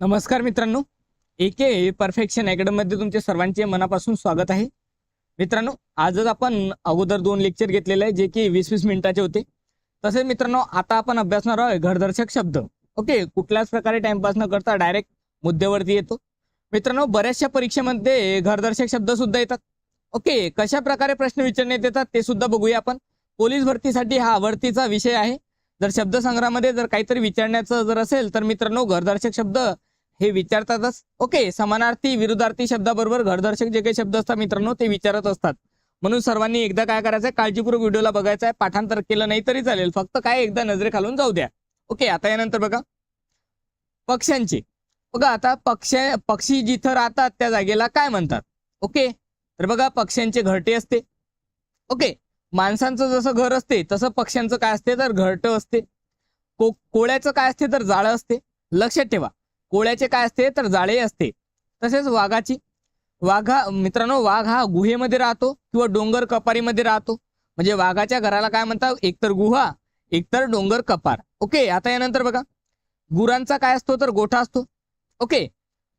नमस्कार मित्रांनो. एके परफेक्शन अकॅडमीमध्ये तुमचे सर्वांचे मनापासून स्वागत आहे. मित्रांनो आजच आपण अगोदर दोन लेक्चर घेतलेले आहे जे की वीस वीस मिनिटाचे होते. तसेच मित्रांनो आता आपण अभ्यासणार आहोत घरदर्शक शब्द. ओके कुठल्याच प्रकारे टाइमपास न करता डायरेक्ट मुद्द्यावरती येतो. मित्रांनो बऱ्याचशा परीक्षेमध्ये घरदर्शक शब्द सुद्धा येतात. ओके कशा प्रकारे प्रश्न विचारण्यात येतात ते सुद्धा बघूया आपण. पोलीस भरतीसाठी हा आवडतीचा विषय आहे. जर शब्दसंग्रहामध्ये जर काहीतरी विचारण्याचं जर असेल तर मित्रांनो घरदर्शक शब्द हे विचारतातच. ओके समानार्थी विरुद्धार्थी शब्दाबरोबर घरदर्शक जे काही शब्द असतात मित्रांनो ते विचारत असतात. म्हणून सर्वांनी एकदा काय करायचं काळजीपूर्वक व्हिडिओला बघायचा आहे पाठांतर केलं नाही तरी चालेल. फक्त काय एकदा नजरे खालून जाऊ द्या. ओके आता यानंतर बघा. पक्ष्यांचे. बघा आता पक्ष पक्षी जिथं राहतात त्या जागेला काय म्हणतात? ओके तर बघा पक्ष्यांचे घरटे असते. ओके माणसांचं जसं घर असते तसं पक्ष्यांचं काय असते? तर घरटं असते. को कोळ्याचं काय असते? तर जाळं असते. लक्षात ठेवा. कोळ्याचे काय असते तर जाळे असते. तसेच वाघाची वाघा मित्रांनो वाघ हा गुहेमध्ये राहतो किंवा डोंगर कपारीमध्ये राहतो. म्हणजे वाघाच्या घराला काय म्हणतात? एकतर गुहा एकतर डोंगर कपार. ओके आता यानंतर बघा. गुरांचा काय असतो तर गोठा असतो. ओके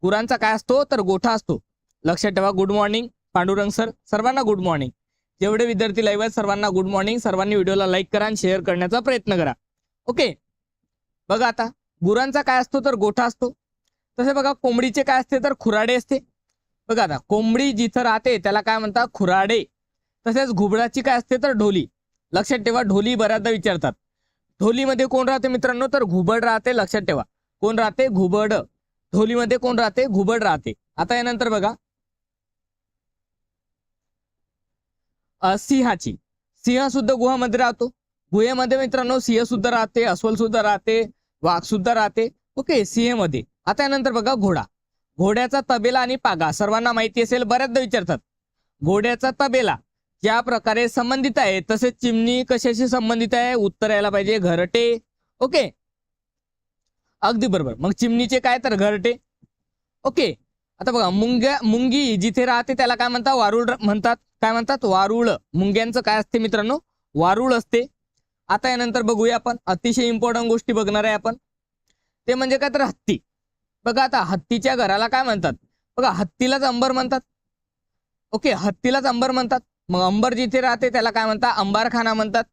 गुरांचा काय असतो तर गोठा असतो. लक्षात ठेवा गुड मॉर्निंग पांडुरंग सर सर्वांना गुड मॉर्निंग जेवढे विद्यार्थी लाईव्ह आहेत सर्वांना गुड मॉर्निंग सर्वांनी व्हिडिओला लाईक करा आणि शेअर करण्याचा प्रयत्न करा. ओके बघा आता. गुरांचा काय असतो तर गोठा असतो. तसे बघा कोंबडीचे काय असते तर खुराडे असते. बघा आता कोंबडी जिथं राहते त्याला काय म्हणतात? खुराडे. तसेच घुबडाची काय असते तर ढोली. लक्षात ठेवा ढोली बऱ्याचदा विचारतात. ढोलीमध्ये कोण राहते मित्रांनो? तर घुबड राहते लक्षात ठेवा. कोण राहते? घुबड. ढोलीमध्ये कोण राहते? घुबड राहते. आता यानंतर बघा. सिंहाची. सिंह सुद्धा गुहामध्ये राहतो. गुहेमध्ये मित्रांनो सिंह सुद्धा राहते अस्वल सुद्धा राहते. वाघ सुद्धा राहते. ओके सीए मध्ये. आता यानंतर बघा घोडा. घोड्याचा तबेला आणि पागा. सर्वांना माहिती असेल बऱ्याचदा विचारतात. घोड्याचा तबेला ज्या प्रकारे संबंधित आहे तसेच चिमणी कशाशी संबंधित आहे उत्तर यायला पाहिजे घरटे. ओके? अगदी बरोबर. मग चिमणीचे काय तर घरटे. ओके? आता बघा मुंग्या मुंगी जिथे राहते त्याला काय म्हणतात? वारुळ म्हणतात. काय म्हणतात? वारुळ. मुंग्यांचं काय असते मित्रांनो? वारुळ असते. आता यानंतर बघूया आपण. अतिशय इम्पॉर्टंट गोष्टी बघणार आहे आपण. ते म्हणजे काय तर हत्ती. बघा आता हत्तीच्या घराला काय म्हणतात? बघा हत्तीलाच अंबर म्हणतात. ओके हत्तीलाच अंबर म्हणतात. मग अंबर जिथे राहते त्याला काय म्हणतात? अंबारखाना म्हणतात.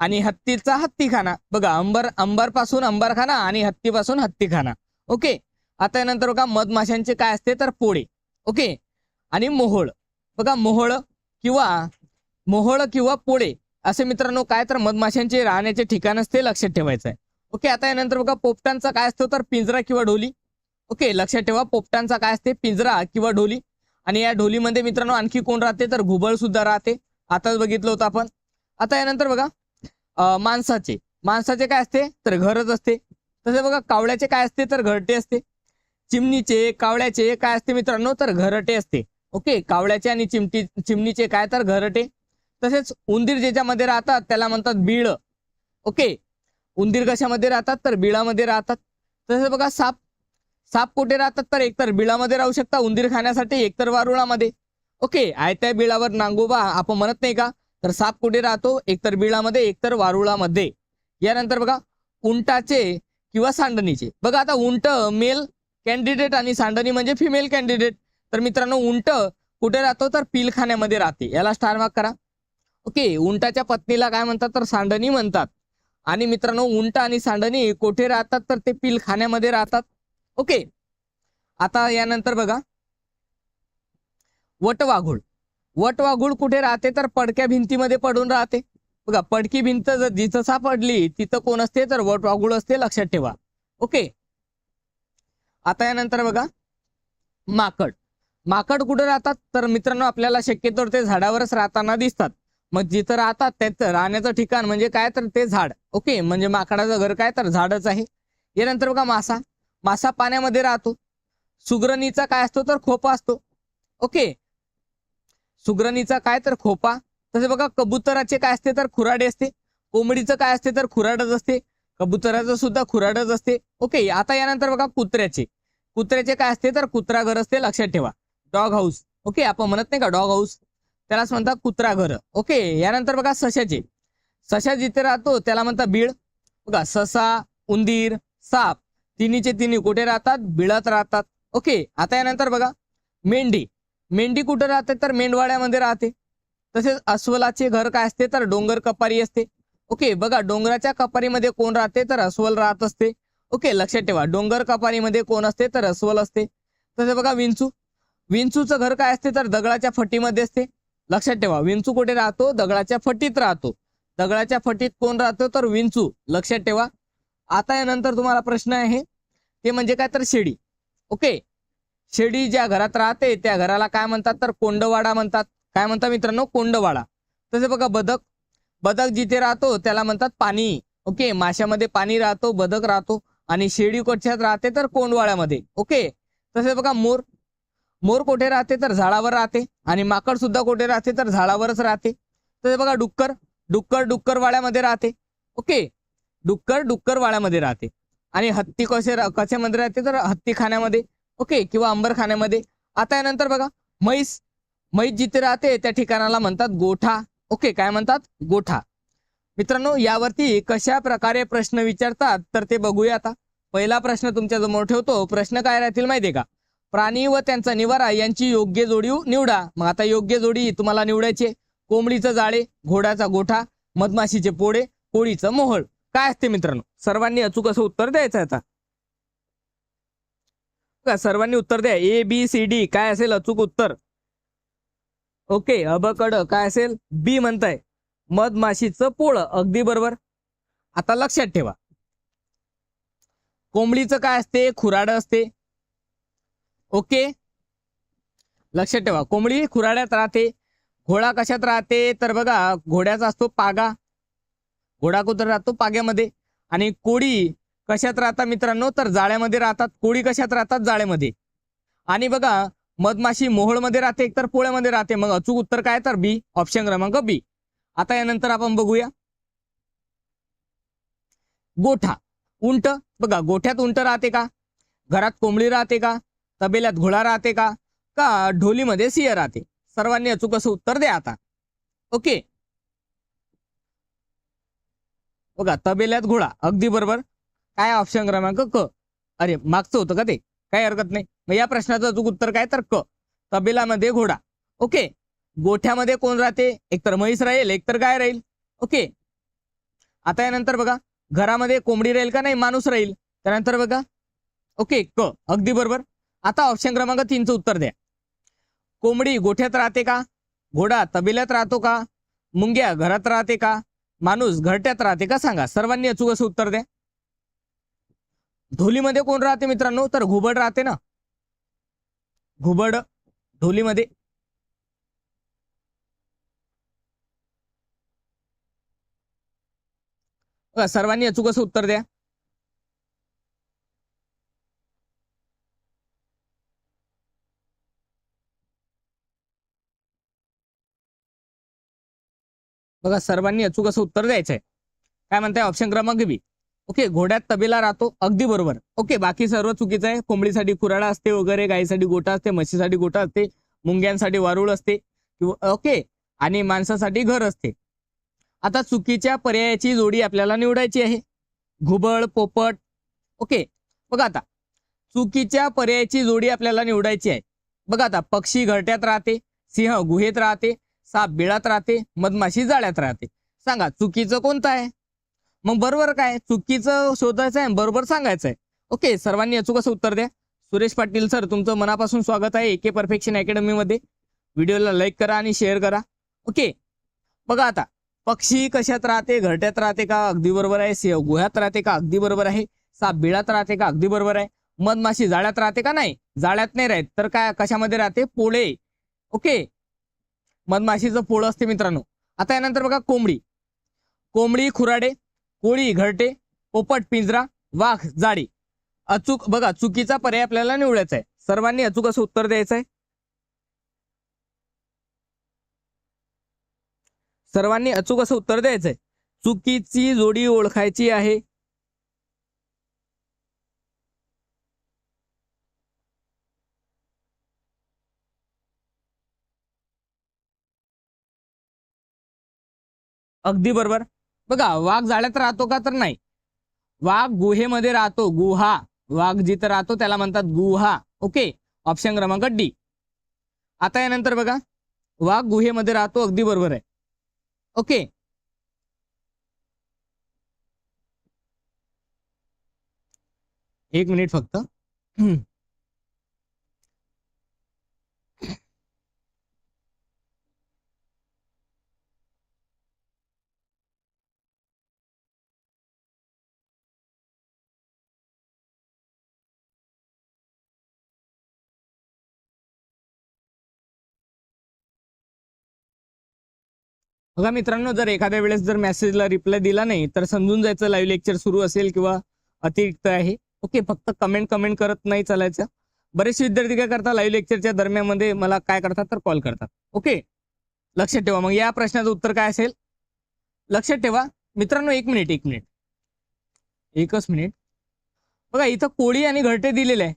आणि हत्तीचा हत्तीखाना. बघा अंबर अंबरपासून अंबारखाना आणि हत्तीपासून हत्तीखाना. ओके आता यानंतर बघा मधमाशांचे काय असते तर पोळे. ओके आणि मोहोळ. बघा मोहोळ किंवा मोहोळ किंवा पोळे. असे मित्रांनो काय तर मधमाशांचे राहण्याचे ठिकाण असते लक्षात ठेवायचं आहे. ओके आता यानंतर बघा पोपटांचा काय असतो तर पिंजरा किंवा ढोली. ओके लक्षात ठेवा पोपटांचा काय असते? पिंजरा किंवा ढोली. आणि या ढोलीमध्ये मित्रांनो आणखी कोण राहते? तर घुबळ सुद्धा राहते. आताच बघितलं होतं आपण. आता यानंतर बघा माणसाचे. माणसाचे काय असते? तर घरच असते. तसे बघा कावळ्याचे काय असते? तर घरटे असते. चिमणीचे कावळ्याचे काय असते मित्रांनो? तर घरटे असते. ओके कावळ्याचे आणि चिमटी चिमणीचे काय? तर घरटे. तसेच उंदीर ज्याच्यामध्ये राहतात त्याला म्हणतात बीळ. ओके? उंदीर कशामध्ये राहतात? तर बिळामध्ये राहतात. तसेच बघा साप. साप कुठे राहतात? तर एकतर बिळामध्ये राहू शकता उंदीर खाण्यासाठी एकतर वारुळामध्ये. ओके? आयत्या बिळावर नांगोबा आपण म्हणत नाही का? तर साप कुठे राहतो? एकतर बिळामध्ये एकतर वारुळामध्ये. यानंतर बघा उंटाचे किंवा सांडणीचे. बघा आता उंट मेल कॅन्डिडेट आणि सांडणी म्हणजे फिमेल कॅन्डिडेट. तर मित्रांनो उंट कुठे राहतो? तर पिलखान्यामध्ये राहते. याला स्टार मार्क करा. ओके उंटाच्या पत्नीला काय म्हणतात तर सांडणी म्हणतात. आणि मित्रांनो उंट आणि सांडणी कुठे राहतात तर ते पिलखान्यामध्ये राहतात. ओके आता यानंतर बघा. वटवाघूळ. वटवाघूळ कुठे राहते तर पडक्या भिंतीमध्ये पडून राहते. बघा पडकी भिंत जर जिथं सापडली तिथं कोण असते तर वटवाघूळ असते लक्षात ठेवा. ओके आता यानंतर बघा. माकड. माकड कुठे राहतात? तर मित्रांनो आपल्याला शक्यतो ते झाडावरच राहताना दिसतात. मग जिथं राहतात त्याचं राहण्याचं ठिकाण म्हणजे काय तर ते झाड. ओके? म्हणजे माकडाचं घर काय तर झाडच आहे. यानंतर बघा मासा. मासा पाण्यामध्ये राहतो. सुग्रणीचा काय असतो तर खोपा असतो. ओके? सुग्रणीचा काय तर खोपा. तसे बघा कबुतराचे काय असते तर खुराडे असते. कोंबडीचं काय असते तर खुराडच असते. कबुतराचं सुद्धा खुराडच असते. ओके? आता यानंतर बघा कुत्र्याचे. कुत्र्याचे काय असते तर कुत्रा घर असते लक्षात ठेवा. Dog house okay? आपण म्हणत नाही का डॉग हाऊस त्यालाच म्हणतात कुत्रा घर. ओके यानंतर बघा सशाचे सशा जिथे राहतो त्याला म्हणतात बीळ. बघा ससा उंदीर साप तिन्हीचे तिन्ही कुठे राहतात? बिळात राहतात. ओके आता यानंतर बघा मेंढी. मेंढी कुठे राहते? तर मेंढवाड्यामध्ये राहते. तसेच अस्वलाचे घर काय असते? तर डोंगर कपारी असते. ओके बघा डोंगराच्या कपारीमध्ये कोण राहते? तर अस्वल राहत असते. ओके लक्षात ठेवा डोंगर कपारीमध्ये कोण असते? तर अस्वल असते. तसे बघा विंचू. विंचूचं घर काय असते? तर दगडाच्या फटीमध्ये असते. लक्षात ठेवा विंचू कुठे राहतो? दगडाच्या फटीत राहतो. दगडाच्या फटीत कोण राहतो? तर विंचू. लक्षात ठेवा. आता यानंतर तुम्हाला प्रश्न आहे ते म्हणजे काय तर शेडी. ओके? शेडी ज्या घरात राहते त्या घराला काय म्हणतात तर कोंडवाडा म्हणतात. काय म्हणतात मित्रांनो? कोंडवाडा. तसे बघा बदक. बदक जिथे राहतो त्याला म्हणतात पाणी. ओके? माशामध्ये पाणी राहतो बदक राहतो. आणि शेळी कोठ्यात राहते तर कोंडवाड्यामध्ये. ओके? तसे बघा मोर. मोर कुठे राहते तर झाडावर राहते आणि माकड सुद्धा कुठे राहते तर झाडावरच राहते. तर बघा डुक्कर डुक्कर डुक्कर वाड्यामध्ये राहते. ओके? डुक्कर डुक्कर वाड्यामध्ये राहते. आणि हत्ती कसे रा- कशामध्ये राहते तर हत्ती खाण्यामध्ये. ओके? किंवा अंबर खाण्यामध्ये आता यानंतर बघा म्हैस. म्हैस जिथे राहते त्या ठिकाणाला म्हणतात गोठा. ओके? काय म्हणतात? गोठा. मित्रांनो यावरती कशा प्रकारे प्रश्न विचारतात तर ते बघूया आता. पहिला प्रश्न तुमच्यासमोर ठेवतो. प्रश्न काय राहतील माहितीये का? प्राणी व त्यांचा निवारा यांची योग्य जोडी निवडा. मग आता योग्य जोडी तुम्हाला निवडायची कोंबडीचं जाळे घोड्याचा गोठा मधमाशीचे पोळे कोळीचं मोहळ. काय असते मित्रांनो? सर्वांनी अचूक असं उत्तर द्यायचं आता. का सर्वांनी उत्तर द्या. ए बी सी डी काय असेल अचूक उत्तर? ओके अबकड काय असेल? बी म्हणताय. मधमाशीचं पोळ. अगदी बरोबर. आता लक्षात ठेवा. कोंबडीचं काय असते? खुराड असते. ओके? लक्षात ठेवा. कोंबडी खुराड्यात राहते घोडा कशात राहते? तर बघा घोड्याचा असतो पागा. घोडा कुत्र राहतो? पाग्यामध्ये. आणि कोळी कशात राहतात मित्रांनो? तर जाळ्यामध्ये राहतात. कोळी कशात राहतात? जाळ्यामध्ये. आणि बघा मधमाशी मोहोळमध्ये राहते एकतर पोळ्यामध्ये राहते. मग अचूक उत्तर काय? तर बी. ऑप्शन क्रमांक बी. आता यानंतर आपण बघूया. गोठा. उंट. बघा गोठ्यात उंट राहते का? घरात कोंबडी राहते का? तबेल्यात घोडा राहते का? का ढोलीमध्ये सिंह राहते? सर्वांनी अचूक असं उत्तर द्या आता. ओके. बघा तबेल्यात घोडा. अगदी बरोबर. काय ऑप्शन क्रमांक क? अरे मागचं होतं का ते? काही हरकत नाही. मग या प्रश्नाचं अचूक उत्तर काय? तर क. तबेलामध्ये घोडा. ओके. गोठ्यामध्ये कोण राहते? एकतर म्हैस राहील एकतर गाय राहील. ओके. आता यानंतर बघा. घरामध्ये कोंबडी राहील का नाही? माणूस राहील. त्यानंतर बघा. ओके क. अगदी बरोबर. आता ऑप्शन क्रमांक तीनचं उत्तर द्या. कोंबडी गोठ्यात राहते का? घोडा तबेल्यात राहतो का? मुंग्या घरात राहते का? माणूस घरट्यात राहते का? सांगा. सर्वांनी अचूक असं उत्तर द्या. ढोलीमध्ये कोण राहते मित्रांनो? तर घुबड राहते ना? घुबड ढोलीमध्ये सर्वांनी अचूक असं उत्तर द्या. बघा सर्वांनी अचूक असं उत्तर द्यायचंय. काय म्हणताय? ऑप्शन क्रमांक बी ओके घोड्यात तबेला राहतो अगदी बरोबर. ओके बाकी सर्व चुकीचं आहे. कोंबडीसाठी कुराडा असते वगैरे गायीसाठी गोटा असते म्हशीसाठी गोटा असते मुंग्यांसाठी वारुळ असते किंवा ओके आणि माणसासाठी घर असते. आता चुकीच्या पर्यायाची जोडी आपल्याला निवडायची आहे. घुबड पोपट. ओके बघा आता. चुकीच्या पर्यायाची जोडी आपल्याला निवडायची आहे. बघा आता पक्षी घरट्यात राहते सिंह गुहेत राहते साप बिळात राहते मधमाशी जाळ्यात राहते. सांगा चुकीचं कोणतं आहे? मग बरोबर काय? चुकीचं शोधायचं आहे बरोबर सांगायचं आहे. ओके सर्वांनी अचूक असं उत्तर द्या? सुरेश पाटील सर तुमचं मनापासून स्वागत आहे एके परफेक्शन अकॅडमीमध्ये. व्हिडिओला लाईक करा आणि शेअर करा. ओके बघा आता. पक्षी कशात राहते? घरट्यात राहते का? अगदी बरोबर आहे. सिंह गुह्यात राहते का? अगदी बरोबर आहे. साप बिळात राहते का? अगदी बरोबर आहे. मधमाशी जाळ्यात राहते का? नाही. जाळ्यात नाही राहत. तर काय? कशामध्ये राहते? पोळे. ओके मधमाशीचं पोळं असते मित्रांनो. आता यानंतर बघा कोंबडी. कोंबडी खुराडे कोळी घरटे पोपट पिंजरा वाघ जाडी. अचूक बघा चुकीचा पर्याय आपल्याला निवडायचा आहे. सर्वांनी अचूक असं उत्तर द्यायचं आहे. सर्वांनी अचूक असं उत्तर द्यायचं आहे. चुकीची जोडी ओळखायची आहे. अगदी बरोबर. बघा वाघ जाळ्यात राहतो का तर नाही. वाघ गुहेमध्ये राहतो गुहा. वाघ जिथं राहतो त्याला म्हणतात गुहा. ओके? ऑप्शन क्रमांक डी. आता यानंतर बघा वाघ गुहेमध्ये राहतो अगदी बरोबर आहे. ओके? एक मिनिट फक्त. बघा मित्रांनो जर एखाद्या वेळेस जर मेसेजला रिप्लाय दिला नाही तर समजून जायचं लाईव्ह लेक्चर सुरू असेल किंवा अतिरिक्त आहे. ओके फक्त कमेंट कमेंट करत नाही चालायचं. बरेचसे विद्यार्थी काय करतात लाईव्ह लेक्चरच्या दरम्यान मला काय करतात तर कॉल करतात. ओके लक्षात ठेवा. मग या प्रश्नाचं उत्तर काय असेल? लक्षात ठेवा. मित्रांनो एक मिनिट एक मिनिट एकच मिनिट बघा इथं कोळी आणि घरटे दिलेले आहे.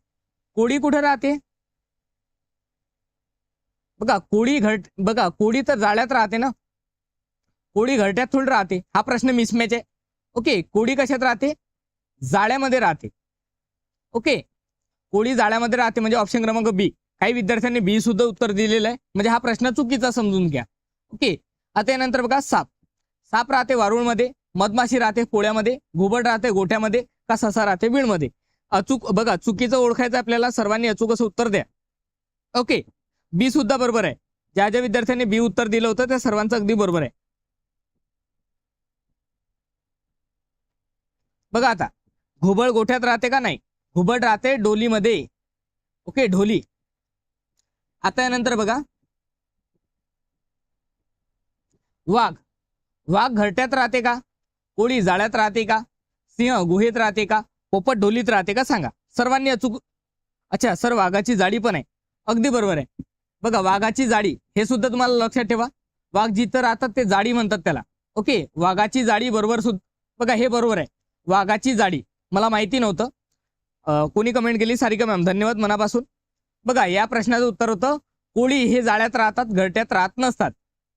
कोळी कुठे राहते? बघा कोळी घट बघा कोळी तर जाळ्यात राहते ना. कोळी घरट्यात थोडी राहते. हा प्रश्न मिसमॅच आहे. ओके कोळी कशात राहते? जाळ्यामध्ये राहते. ओके कोळी जाळ्यामध्ये राहते म्हणजे ऑप्शन क्रमांक बी काही विद्यार्थ्यांनी बी सुद्धा उत्तर दिलेलं आहे. म्हणजे हा प्रश्न चुकीचा समजून घ्या. ओके आता यानंतर बघा साप. साप राहते वारुळमध्ये मधमाशी राहते पोळ्यामध्ये घुबड राहते गोठ्यामध्ये का ससा राहते बीडमध्ये अचूक बघा चुकीचं ओळखायचं आपल्याला सर्वांनी अचूक असं उत्तर द्या. ओके बी सुद्धा बरोबर आहे. ज्या ज्या विद्यार्थ्यांनी बी उत्तर दिलं होतं त्या सर्वांचं अगदी बरोबर आहे. बघा आता घुबड गोठ्यात राहते का नाही? घुबड राहते डोलीमध्ये. ओके ढोली. आता यानंतर बघा. वाघ. वाघ घरट्यात राहते का? कोळी जाळ्यात राहते का? सिंह गुहेत राहते का? पोपट ढोलीत राहते का? सांगा. सर्वांनी अचूक अच्छा सर वाघाची जाडी पण आहे. अगदी बरोबर आहे. बघा वाघाची जाडी हे सुद्धा तुम्हाला लक्षात ठेवा. वाघ जिथं राहतात ते जाडी म्हणतात त्याला. ओके वाघाची जाडी बरोबर सुद्धा बघा हे बरोबर आहे. वाघाची जाडी. मला माहिती नव्हतं. कोणी कमेंट केली? सारिका मॅम धन्यवाद मनापासून. बघा या प्रश्नाचं उत्तर होतं कोळी हे जाळ्यात राहतात घरट्यात राहत नसतात.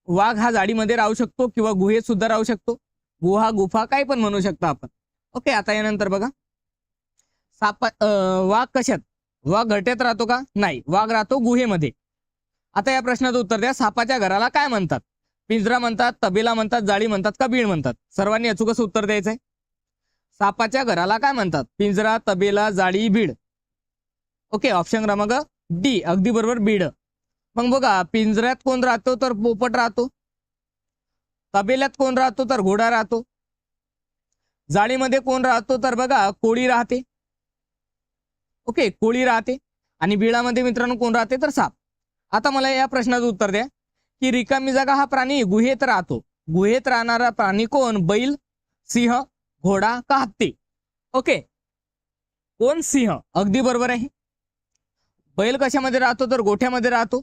वाघ हा जाडीमध्ये राहू शकतो किंवा गुहेत सुद्धा राहू शकतो. गुहा गुफा काय पण म्हणू शकतो आपण. ओके आता यानंतर बघा. साप वाघ कशात? वाघ घरट्यात राहतो का? नाही. वाघ राहतो गुहेमध्ये. आता या प्रश्नाचं उत्तर द्या. सापाच्या घराला काय म्हणतात? पिंजरा म्हणतात तबेला म्हणतात जाळी म्हणतात का बीड म्हणतात? सर्वांनी अचूक असं उत्तर द्यायचंय. सापाच्या घराला काय म्हणतात? पिंजरा तबेला जाळी बीड. ओके ऑप्शन क्रमांक डी अगदी बरोबर बीड. मग बघा पिंजऱ्यात कोण राहतो तर पोपट राहतो. तबेल्यात कोण राहतो तर घोडा राहतो. जाळीमध्ये कोण राहतो तर बघा कोळी राहते. ओके कोळी राहते. आणि बिळामध्ये मित्रांनो कोण राहते तर साप. आता मला या प्रश्नाचं उत्तर द्या. की रिकामी जागा हा प्राणी गुहेत राहतो. गुहेत राहणारा प्राणी कोण? बैल सिंह घोडा का हत्ती? ओके. कोण सिंह? अगदी बरोबर आहे. बैल कशामध्ये राहतो तर गोठ्यामध्ये राहतो.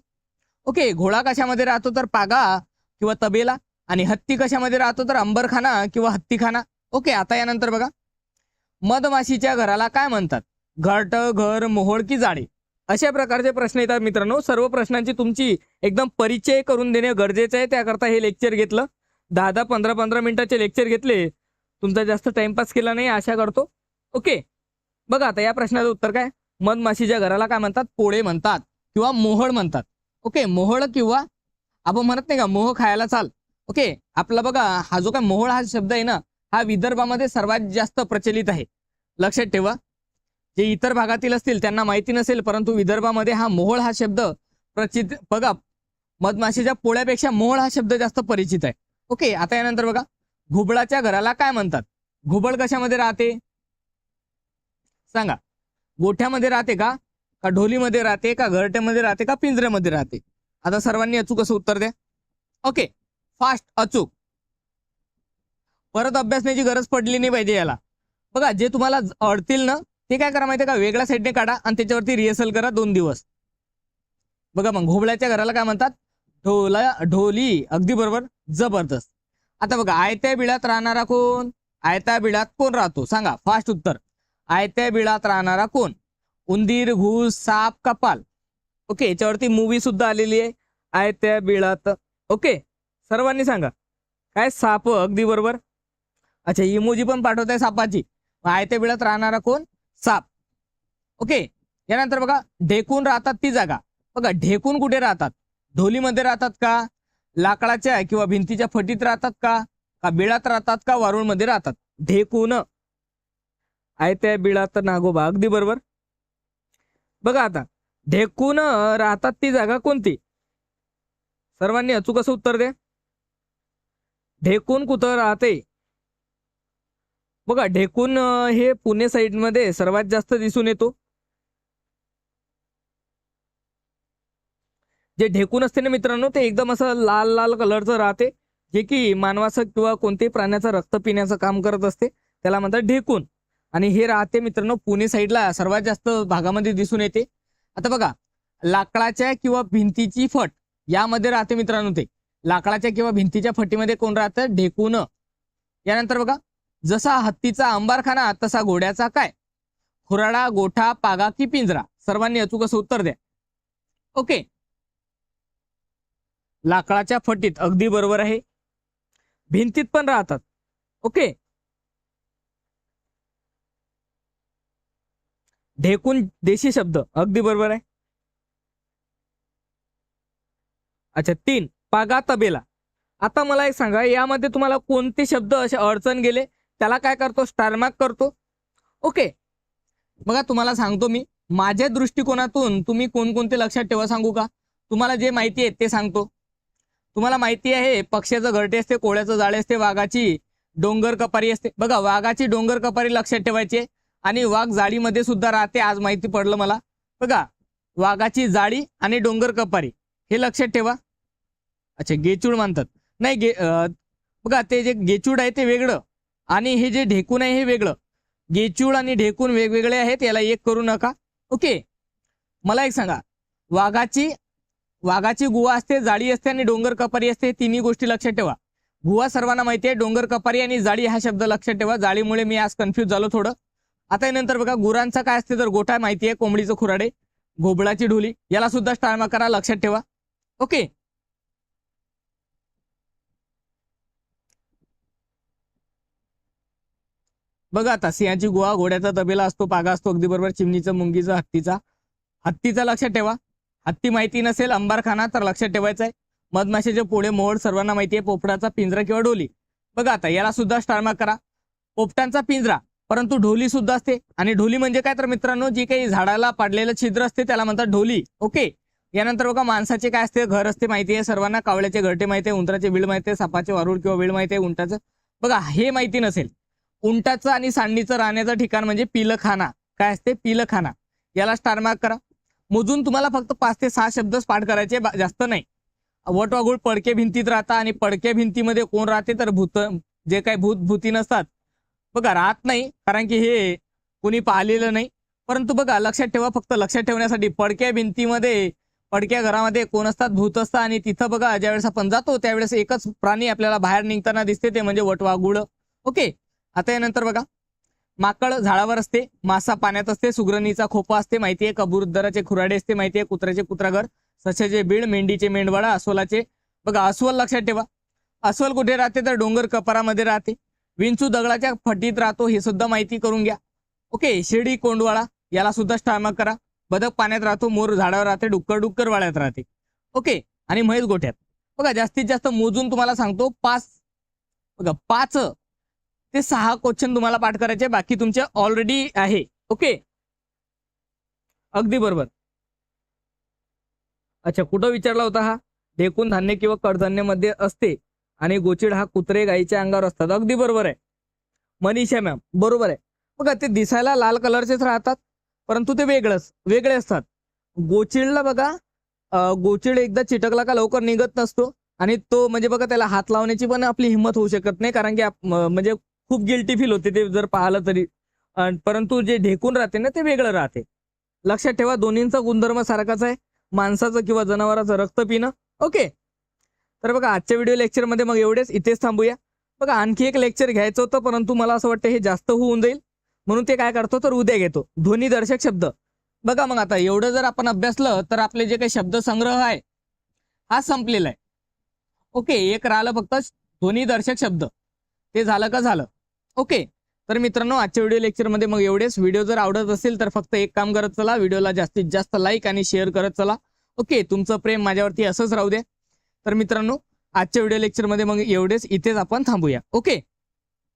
ओके घोडा कशामध्ये राहतो तर पागा किंवा तबेला आणि हत्ती कशामध्ये राहतो तर अंबरखाना किंवा हत्तीखाना. ओके आता यानंतर बघा. मधमाशीच्या घराला काय म्हणतात? घट घर मोहोळ की जाळे अशा प्रकारचे प्रश्न येतात मित्रांनो. सर्व प्रश्नांची तुमची एकदम परिचय करून देणे गरजेचं आहे. त्याकरता हे लेक्चर घेतलं. दहा दहा पंधरा पंधरा मिनिटाचे लेक्चर घेतले. तुमचा जास्त टाइमपास केला नाही आशा करतो. ओके. बघा आता या प्रश्नाचं उत्तर काय? मधमाशीच्या घराला काय म्हणतात? पोळे म्हणतात किंवा मोहळ म्हणतात. ओके मोहळ किंवा आपण म्हणत नाही का मोह खायला चाल. ओके आपला बघा हा जो काय मोहळ हा शब्द आहे ना हा विदर्भामध्ये सर्वात जास्त प्रचलित आहे. लक्षात ठेवा. जे इतर भागातील असतील त्यांना माहिती नसेल परंतु विदर्भामध्ये हा मोहळ हा शब्द प्रचित बघा मधमाशीच्या पोळ्यापेक्षा मोहळ हा शब्द जास्त परिचित आहे. ओके आता यानंतर बघा. घुबडाच्या घराला काय म्हणतात? घुबड कशामध्ये राहते? सांगा. गोठ्यामध्ये राहते का? का ढोलीमध्ये राहते? का घरट्यामध्ये राहते? का पिंजऱ्यामध्ये राहते? आता सर्वांनी अचूक असं उत्तर द्या. ओके. फास्ट अचूक. परत अभ्यासण्याची गरज पडली नाही पाहिजे याला. बघा जे तुम्हाला अडतील ना ते काय करा माहितीये का? वेगळ्या साईडने काढा आणि त्याच्यावरती रिहर्सल करा दोन दिवस. बघा मग घोबळ्याच्या घराला काय म्हणतात? ढोला ढोली. अगदी बरोबर. जबरदस्त. आता बघा आयत्या बिळात राहणारा कोण? आयत्या बिळात कोण राहतो? सांगा फास्ट उत्तर. आयत्या बिळात राहणारा कोण? उंदीर घूस साप कपाल. ओके याच्यावरती मूवी सुद्धा आलेली आहे. आयत्या बिळात. ओके सर्वांनी सांगा. काय साप अगदी बरोबर? अच्छा इमोजी पण पाठवत आहे सापाची आयत्या बिळात राहणारा कोण? साप. ओके यानंतर बघा ढेकून राहतात ती जागा. बघा ढेकून कुठे राहतात? ढोलीमध्ये राहतात का? लाकडाच्या किंवा भिंतीच्या फटीत राहतात का? का बिळात राहतात का? वारुळमध्ये राहतात. ढेकून. आहे त्या बिळात नागोबा अगदी बरोबर? बघा आता. ढेकून राहतात ती जागा कोणती? सर्वांनी अचूक असं उत्तर दे ढेकून कुठं राहते? बघा ढेकून हे पुणे साईडमध्ये सर्वात जास्त दिसून येतो. जे ढेकून असते ना मित्रांनो ते एकदम असं लाल लाल कलरचं राहते. जे की मानवाचं किंवा कोणत्याही प्राण्याचं रक्त पिण्याचं काम करत असते. त्याला म्हणतात ढेकून. आणि हे राहते मित्रांनो पुणे साईडला सर्वात जास्त भागामध्ये दिसून येते. आता बघा लाकडाच्या किंवा भिंतीची फट यामध्ये राहते मित्रांनो ते. लाकडाच्या किंवा भिंतीच्या फटीमध्ये कोण राहतं? ढेकून. यानंतर बघा जसा हत्तीचा अंबारखाना तसा घोड्याचा काय? खुराडा गोठा पागा की पिंजरा? सर्वांनी अचूक असं उत्तर द्या. ओके. लाकडाच्या फटीत अगदी बरोबर आहे. भिंतीत पण राहतात. ओके. ढेकून देशी शब्द अगदी बरोबर आहे. अच्छा तीन पागा तबेला. आता मला एक सांगा यामध्ये तुम्हाला कोणते शब्द असे अडचण गेले? त्याला काय करतो? स्टारमार्क करतो. ओके. बघा तुम्हाला सांगतो मी. माझ्या दृष्टिकोनातून तुम्ही कोणकोणते लक्षात ठेवा सांगू का? तुम्हाला जे माहिती आहे ते सांगतो. तुम्हाला माहिती आहे पक्ष्याचं घरटे असते कोळ्याचं जाळे असते वाघाची डोंगर कपारी असते. बघा वाघाची डोंगर कपारी लक्षात ठेवायची आणि वाघ जाळीमध्ये सुद्धा राहते आज माहिती पडलं मला. बघा वाघाची जाळी आणि डोंगर कपारी हे लक्षात ठेवा. अच्छा गेचूड मानतात. नाही गे बघा ते जे गेचूड आहे ते वेगळं. आणि हे जे ढेकून आहे हे वेगळं. गेचूड आणि ढेकून वेगवेगळे आहेत याला एक करू नका. ओके. मला एक सांगा वाघाची वाघाची गुहा असते जाळी असते आणि डोंगर कपारी असते तिन्ही गोष्टी लक्षात ठेवा. गुहा सर्वांना माहिती आहे डोंगर कपारी आणि जाळी हा शब्द लक्षात ठेवा. जाळीमुळे मी आज कन्फ्यूज झालो थोडं. आता नंतर बघा गुरांचा काय असते तर गोठा माहिती आहे कोंबडीचं खुराडे घोबळाची ढोली याला सुद्धा टाळमा करा लक्षात ठेवा. ओके. बघा आता सिंहाची गुहा घोड्याचा तबेला असतो पागा असतो अगदी बरोबर चिमणीचा मुंगीचा हत्तीचा. हत्तीचा लक्षात ठेवा. हत्ती माहिती नसेल अंबारखाना तर लक्षात ठेवायचं आहे मधमाशीचे पोळे मोड सर्वांना माहिती आहे पोपटाचा पिंजरा किंवा डोली. बघा आता याला सुद्धा स्टारमार्क करा. पोपटांचा पिंजरा परंतु ढोली सुद्धा असते. आणि ढोली म्हणजे काय? तर मित्रांनो जी काही झाडाला पाडलेलं छिद्र असते त्याला म्हणतात ढोली. ओके? यानंतर बघा माणसाचे काय असते? घर असते माहिती आहे सर्वांना कावळ्याचे घरटे माहिती आहे उंटराचे वेळ माहिती आहे सापाचे वारूळ किंवा वेळ माहिती आहे उंटाचं. बघा हे माहिती नसेल. उंटाचं आणि सांडणीचं राहण्याचं ठिकाण म्हणजे पिलखाना. काय असते? पिलखाना. याला स्टार मार्क करा. मोजून तुम्हाला फक्त पाच ते सहा शब्दच पाठ करायचे जास्त नाही. वटवागुळ पडके भिंतीत राहता आणि पडक्या भिंतीमध्ये कोण राहते तर भूत जे काही भूत भूती नसतात. बघा राहत नाही कारण की हे कुणी पाहिलेलं नाही. परंतु बघा लक्षात ठेवा फक्त लक्षात ठेवण्यासाठी पडक्या भिंतीमध्ये पडक्या घरामध्ये कोण असतात? भूत असतात आणि तिथं बघा ज्यावेळेस आपण जातो त्यावेळेस एकच प्राणी आपल्याला बाहेर निघताना दिसते ते म्हणजे वटवागुळ ओके? आता यानंतर बघा. माकड झाडावर असते मासा पाण्यात असते सुगरणीचा खोपा असते माहितीये? कबूरदराचे खुराडे असते माहितीये? कुत्र्याचे कुत्राघर सशाचे बीड मेंढीचे मेंढवाडा अस्वलाचे बघा अस्वल लक्षात ठेवा. अस्वल कुठे राहते? तर डोंगर कपारामध्ये राहते. विंचू दगडाच्या फटीत राहतो हे सुद्धा माहिती करून घ्या. ओके शिर्डी कोंडवाळा याला सुद्धा स्टार्मक करा. बदक पाण्यात राहतो मोर झाडावर राहते डुक्कर डुक्कर वाळ्यात राहते. ओके आणि म्हैस गोठ्यात. बघा जास्तीत जास्त मोजून तुम्हाला सांगतो पाच बघा पाच ते सहा क्वेश्चन तुम्हाला पाठ करायचे बाकी तुमचे ऑलरेडी आहे. ओके अगदी बरोबर. अच्छा कुठं विचारला होता हा? ढेकून धान्य किंवा कडधान्यामध्ये असते आणि गोचिड हा कुत्रे गाईच्या अंगावर असतात. अगदी बरोबर आहे. मनीषा मॅम बरोबर आहे. बघा ते दिसायला लाल कलरचेच राहतात परंतु ते वेगळंच वेगळे असतात. गोचिडला बघा गोचिड एकदा चिटकला का लवकर निघत नसतो आणि तो म्हणजे बघा त्याला हात लावण्याची पण आपली हिंमत होऊ शकत नाही कारण की म्हणजे खूप गिल्टी फील होते ते जर पाहिलं तरी. परंतु जे ढेकून राहते ना ते वेगळं राहते. लक्षात ठेवा दोन्हींचा गुणधर्म सारखाच आहे. माणसाचं किंवा जनावराचं रक्त पिणं ओके. तर बघा आजच्या व्हिडिओ लेक्चरमध्ये मग एवढेच. इथेच थांबूया. बघा आणखी एक लेक्चर घ्यायचं होतं परंतु मला असं वाटतं हे जास्त होऊन जाईल. म्हणून ते काय करतो तर उद्या घेतो. ध्वनी दर्शक शब्द. बघा मग आता एवढं जर आपण अभ्यासलं तर आपले जे काही शब्द संग्रह आहे हा संपलेला आहे. ओके एक राहिलं फक्त ध्वनी दर्शक शब्द. ते झालं का झालं? ओके तर मित्रांनो आजच्या व्हिडिओ लेक्चरमध्ये मग एवढेच. व्हिडिओ जर आवडत असेल तर फक्त एक काम करत चला. व्हिडिओला जास्तीत जास्त लाईक आणि शेअर करत चला. ओके तुमचं प्रेम माझ्यावरती असंच राहू दे. तर मित्रांनो आजच्या व्हिडिओ लेक्चरमध्ये मग एवढेच. इथेच आपण थांबूया. ओके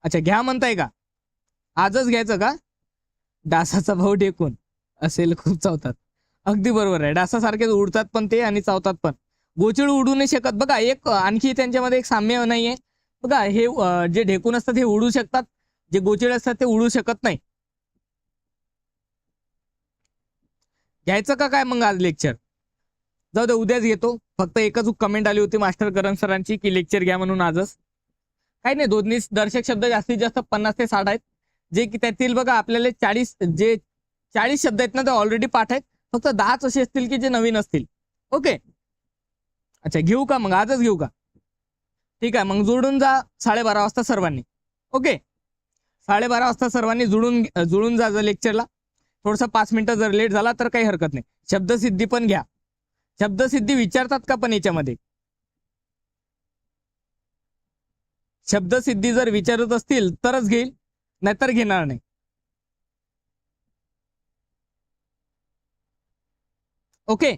अच्छा घ्या म्हणताय का? आजच घ्यायचं का? डासाचा भाऊ टेकून असेल खूप चावतात. अगदी बरोबर आहे. डासासारखेच उडतात पण ते आणि चावतात पण. गोचिळ उडू नाही शकत. बघा एक आणखी त्यांच्यामध्ये एक साम्य नाहीये. बघा हे जे ढेकून असतात हे उडू शकतात जे गोचिड असतात ते उडू शकत नाही. घ्यायचं का काय मग आज लेक्चर जाऊ दे उद्याच घेतो. फक्त एकच कमेंट आली होती मास्टर करण सरांची की लेक्चर घ्या म्हणून आजच. काही नाही दोन्ही दर्शक शब्द जास्तीत जास्त पन्नास ते साठ आहेत. जे की त्यातील बघा आपल्याला चाळीस जे चाळीस शब्द आहेत ना ते ऑलरेडी पाठ आहेत. फक्त दहाच असे असतील की जे नवीन असतील. ओके. अच्छा घेऊ का मग? आजच घेऊ का? ठीक आहे मग जुळून जा साडेबारा वाजता सर्वांनी. ओके? साडेबारा वाजता सर्वांनी जुळून जुळून जा लेक्चरला थोडंसं पाच मिनिटं जर लेट झाला तर काही हरकत नाही. शब्दसिद्धी पण घ्या. शब्दसिद्धी विचारतात का पण याच्यामध्ये? शब्दसिद्धी जर विचारत असतील तरच घेईल नाहीतर घेणार नाही. ओके?